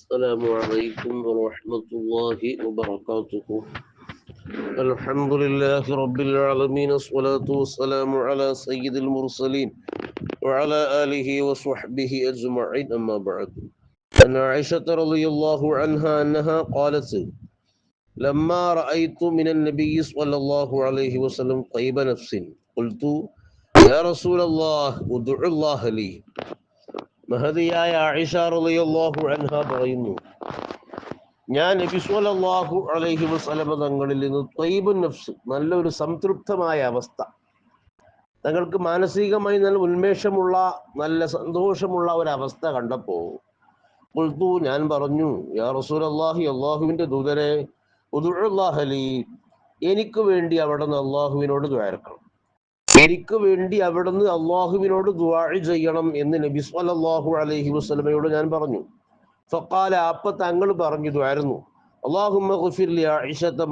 السلام عليكم ورحمة الله وبركاته. الحمد لله رب العالمين الصلاة والسلام على سيد المرسلين وعلى آله وصحبه أجمعين أما بعد. أن عائشة رضي الله عنها أنها قالت لما رأيت من النبي صلى الله عليه وسلم طيب نفس قلت يا رسول الله ادع الله لي. മഹതിയായ റളിയല്ലാഹു അൻഹ പറയുന്നു ഞാൻ നബി സ്വല്ലല്ലാഹു അലൈഹി വസല്ലമ തങ്ങളിൽ നിന്ന് ത്വയ്ബുൻ നഫ്സ് നല്ലൊരു സംതൃപ്തമായ അവസ്ഥ. തങ്ങൾക്ക് മാനസികമായി നല്ല ഉന്മേഷമുള്ള നല്ല സന്തോഷമുള്ള ഒരു അവസ്ഥ കണ്ടപ്പോൾ കുൽത്തു ഞാൻ പറഞ്ഞു യാ റസൂലല്ലാഹി അള്ളാഹുവിന്റെ ദൂതരെ ഉദുഅല്ലാഹലി എനിക്ക് വേണ്ടി അവിടെ നിന്ന് അള്ളാഹുവിനോട് ദ്വാരക്കണം. എനിക്ക് വേണ്ടി അവിടുന്ന് അള്ളാഹുവിനോട് ദുആ ചെയ്യണം എന്ന് നബി സല്ലാഹു അലൈഹി വസ്ലമയോട് ഞാൻ പറഞ്ഞു. ഫക്കാല അപ്പ തങ്ങൾ പറഞ്ഞു ദ്വാരുന്നു അള്ളാഹുമ്മ ഗഫിർ ലി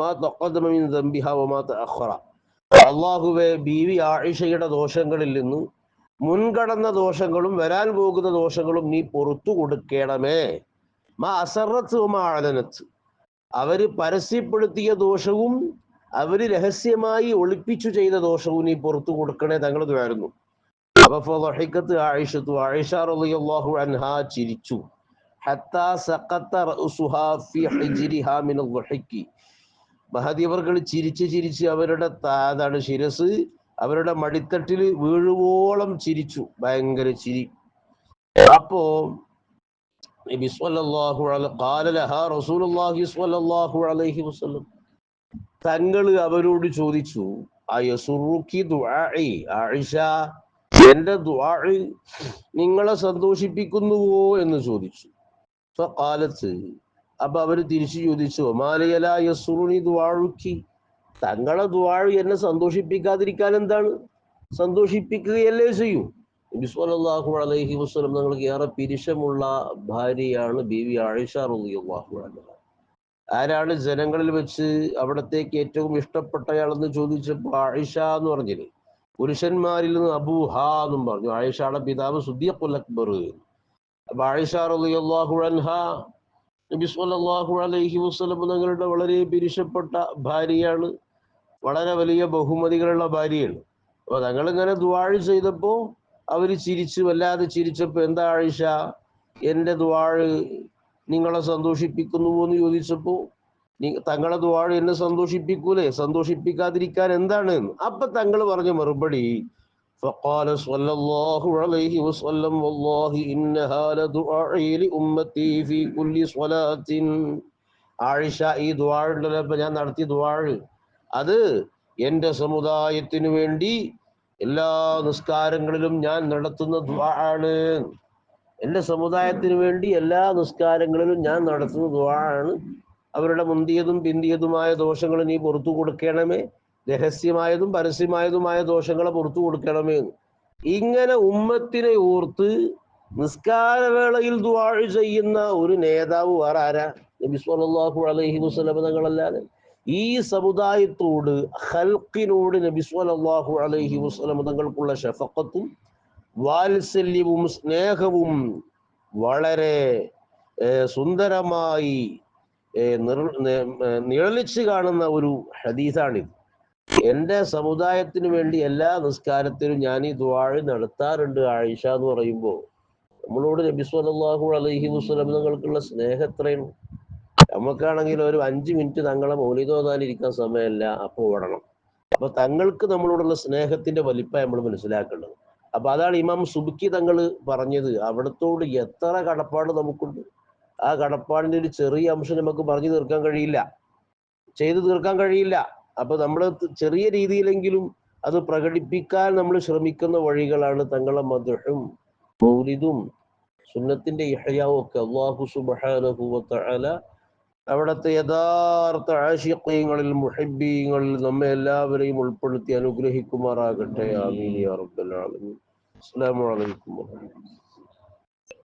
മാ തഖദ്ദമ മിൻ ദംബിഹ വമാ തഅഖറ. അള്ളാഹുവെ ബീവി ആയിഷയുടെ ദോഷങ്ങളിൽ നിന്ന് മുൻകടന്ന ദോഷങ്ങളും വരാൻ പോകുന്ന ദോഷങ്ങളും നീ പുറത്തു കൊടുക്കണമേ. മാ അസറത്ത് മാ അലനത്ത്. അവർ പരസ്യപ്പെടുത്തിയ ദോഷവും അവർ രഹസ്യമായി ഒളിപ്പിച്ചു ചെയ്ത ദോഷവും നീ പുറത്തു കൊടുക്കണേ തങ്ങൾ ദ്വാരുന്നു റളിയല്ലാഹു ചിരിച്ചു. ഹത്താ ഫീ മഹദിയവർകൾ ചിരിച്ച് ചിരിച്ച് അവരുടെ അതാണ് ശിരസ് അവരുടെ മടിത്തട്ടിൽ വീഴുവോളം ചിരിച്ചു. ഭയങ്കര ചിരി. അപ്പോ ഖാല ലഹാ അലൈഹി വസല്ലം തങ്ങൾ അവരോട് ചോദിച്ചു എന്റെ നിങ്ങളെ സന്തോഷിപ്പിക്കുന്നുവോ? എന്ന് ചോദിച്ചു. കാലത്ത് അപ്പൊ അവർ തിരിച്ചു ചോദിച്ചു മാലയല യസുറുനി ദുആഴുക്കി തങ്ങളെ ദുആ എന്നെ സന്തോഷിപ്പിക്കാതിരിക്കാൻ എന്താണ്? സന്തോഷിപ്പിക്കുകയല്ലേ ചെയ്യൂ? ബിസ്വലാഹു അലഹി അലൈഹി വസല്ലം തങ്ങൾക്ക് ഏറെ പിരിശമുള്ള ഭാര്യയാണ് ബി വി ആയിഷ റളിയല്ലാഹു അൻഹ. ആരാണ് ജനങ്ങളിൽ വെച്ച് അവിടത്തേക്ക് ഏറ്റവും ഇഷ്ടപ്പെട്ടയാളെന്ന് ചോദിച്ചപ്പോൾ ആയിഷ എന്ന് പറഞ്ഞില്ലേ? പുരുഷന്മാരിൽ നിന്ന് അബൂഹ എന്നും പറഞ്ഞു. ആയിഷയുടെ പിതാവ് സുദ്ദീഖുൽ അക്ബർ. അപ്പൊ ആയിഷ റളിയല്ലാഹു അൻഹ നബി അലൈഹി തങ്ങളുടെ വളരെ പിരിശപ്പെട്ട ഭാര്യയാണ്. വളരെ വലിയ ബഹുമതികളുള്ള ഭാര്യയാണ്. അപ്പൊ തങ്ങൾ ഇങ്ങനെ ദുവാഴ് ചെയ്തപ്പോ അവർ ചിരിച്ചു. വല്ലാതെ ചിരിച്ചപ്പോ എന്താ ആയിഷ? എന്റെ ദുവാഴ് നിങ്ങളെ സന്തോഷിപ്പിക്കുന്നുവോ എന്ന് ചോദിച്ചപ്പോ തങ്ങളെ ദ്വാഴ എന്നെ സന്തോഷിപ്പിക്കൂലേ സന്തോഷിപ്പിക്കാതിരിക്കാൻ എന്താണ് അപ്പൊ തങ്ങൾ പറഞ്ഞ മറുപടി فقال صلى الله عليه وسلم والله إنها لدعائي لأمتي في كل صلاة ആയിഷ ഈ ദ്വാഴുണ്ടല്ലോ ഇപ്പൊ ഞാൻ നടത്തിയ ദ്വാഴ് അത് എന്റെ സമുദായത്തിന് വേണ്ടി എല്ലാ നിസ്കാരങ്ങളിലും ഞാൻ നടത്തുന്ന ദ്വാണ് എന്റെ സമുദായത്തിന് വേണ്ടി എല്ലാ നിസ്കാരങ്ങളിലും ഞാൻ നടത്തുന്ന ദുവാണ് അവരുടെ മുന്തിയതും പിന്തിയതുമായ ദോഷങ്ങൾ നീ പുറത്തു കൊടുക്കണമേ. രഹസ്യമായതും പരസ്യമായതുമായ ദോഷങ്ങളെ പുറത്തു കൊടുക്കണമേ ഇങ്ങനെ ഉമ്മത്തിനെ ഓർത്ത് നിസ്കാരവേളയിൽ ദുആ ചെയ്യുന്ന ഒരു നേതാവ് വേറെ ആരാ? നബി സ്വല്ലല്ലാഹു അലൈഹി വസല്ലം ഈ സമുദായത്തോട് ഹൽക്കിനോട് നബി സ്വല്ലല്ലാഹു അലൈഹി വസല്ലം തങ്ങൾക്കുള്ള ഷഫഖത്തും വാത്സല്യവും സ്നേഹവും വളരെ സുന്ദരമായി നിഴലിച്ചു കാണുന്ന ഒരു ഹദീസാണിത്. എന്റെ സമുദായത്തിന് വേണ്ടി എല്ലാ നിസ്കാരത്തിലും ഞാൻ ഈ ദ്വാഴ് നടത്താറുണ്ട് ആയിഷ എന്ന് പറയുമ്പോൾ നമ്മളോട് നബി സ്വല്ലല്ലാഹു അലൈഹി വസല്ലം തങ്ങൾക്കുള്ള സ്നേഹം എത്രയാണ്? നമുക്കാണെങ്കിൽ ഒരു അഞ്ച് മിനിറ്റ് തങ്ങളെ മൗലിതോതാനിരിക്കാൻ സമയമല്ല അപ്പോൾ ഓടണം. അപ്പൊ തങ്ങൾക്ക് നമ്മളോടുള്ള സ്നേഹത്തിന്റെ വലിപ്പം നമ്മൾ മനസ്സിലാക്കേണ്ടത്. അപ്പൊ അതാണ് ഇമാം സുബിക്കി തങ്ങൾ പറഞ്ഞത്. അവിടത്തോട് എത്ര കടപ്പാട് നമുക്കുണ്ട്? ആ കടപ്പാടിന്റെ ഒരു ചെറിയ അംശം നമുക്ക് പറഞ്ഞു തീർക്കാൻ കഴിയില്ല. ചെയ്തു തീർക്കാൻ കഴിയില്ല. അപ്പൊ നമ്മൾ ചെറിയ രീതിയിലെങ്കിലും അത് പ്രകടിപ്പിക്കാൻ നമ്മൾ ശ്രമിക്കുന്ന വഴികളാണ് തങ്ങളെ മധുഹും മൗലിദും സുന്നത്തിന്റെ ഇഹയാവും ഒക്കെ. അള്ളാഹു സുബാനുഭൂവത്തല അവിടുത്തെ യഥാർത്ഥ ആശയങ്ങളിൽ മുഹബീങ്ങളിൽ നമ്മെ എല്ലാവരെയും ഉൾപ്പെടുത്തി അനുഗ്രഹിക്കുമാറാകട്ടെ. ആമീൻ യാ റബ്ബൽ ആലമീൻ. আসসালামু আলাইকুম